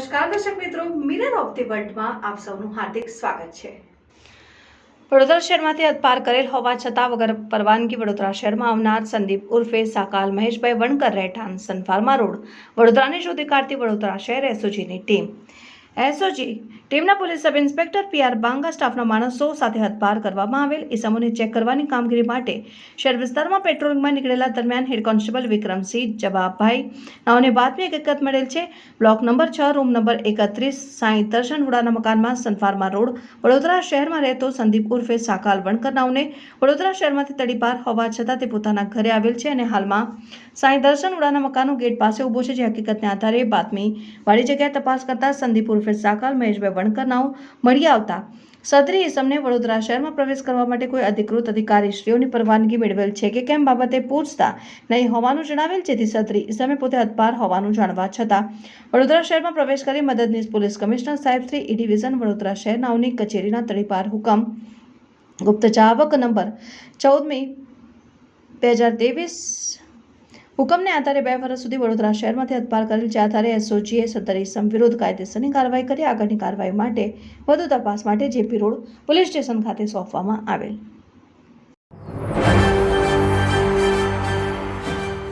નમસ્કાર, દર્શક મિત્રો. મિરર ઓફ ધી વર્લ્ડમાં આપ સૌનું હાર્દિક સ્વાગત છે. વડોદરા શહેરમાંથી અતપાર કરેલ હોવા છતાં વગર પરવાનગી વડોદરા શહેરમાં આવનાર સંદીપ ઉર્ફે સાકાલ મહેશભાઈ વણકર રહેઠાણ સનફાર્મા રોડ. વડોદરાને શોધી કાઢતી વડોદરા શહેર એસઓજીની ટીમ. એસઓજી ટીમના police sub inspector PR Banga સ્ટાફના માણસો સાથે હદપાર કરવામાં આવેલ. ઇસમોને ચેક કરવાની કામગીરી માટે શહેર વિસ્તારમાં પેટ્રોલિંગમાં નીકળેલા દરમિયાન હેડ કોન્સ્ટેબલ વિક્રમસિંહ જવાબભાઈ નાઓને બાતમી હકીકત મળેલ છે. બ્લોક નંબર છ, રૂમ નંબર એકત્રીસ, સાંઈ દર્શન હુડાના મકાનમાં સનફાર્મા રોડ. વડોદરા શહેરમાં રહેતો સંદીપ ઉર્ફે સાકાલ વણકર નાઓને વડોદરા શહેરમાંથી તડીપાર હોવા છતાં તે પોતાના ઘરે આવેલ છે અને હાલમાં સાંઈ દર્શન હુડાના મકાનનું ગેટ પાસે ઊભો છે, જે હકીકતને આધારે બાતમી વાળી જગ્યાએ તપાસ કરતા સંદીપ ઉર્ફે સાકાલ મહેશભાઈ વણકર નાઓ મળી આવતા. સદરી ઇસમને વડોદરા શહેરમાં પ્રવેશ કરવા માટે કોઈ અધિકૃત અધિકારીશ્રીઓની પરવાનગી મેળવેલ છે કે કેમ બાબતે પૂછતા નહીં હોવાનું જણાવેલ, જેથી સદરી ઇસમે પોતે હદપાર હોવાનું જાણવા છતાં. વડોદરા શહેરમાં પ્રવેશ કરી મદદનીશ પોલીસ કમિશનર સાહેબ શ્રી ઈ ડિવિઝન વડોદરા શહેરનાઓની કચેરીના તળીપાર હુકમ. ગુપ્ત ચાવક નંબર ચૌદમી, બે હજાર ત્રેવીસ હુકમને આધારે બે વર્ષ સુધી વડોદરા શહેરમાંથી હદપાર કરેલ જે આધારે એસઓજીએ સત્તર ઇસમ વિરુદ્ધ કાયદેસરની કાર્યવાહી કરી. આગળની કાર્યવાહી માટે વધુ તપાસ માટે જેપી રોડ પોલીસ સ્ટેશન ખાતે સોંપવામાં આવેલ.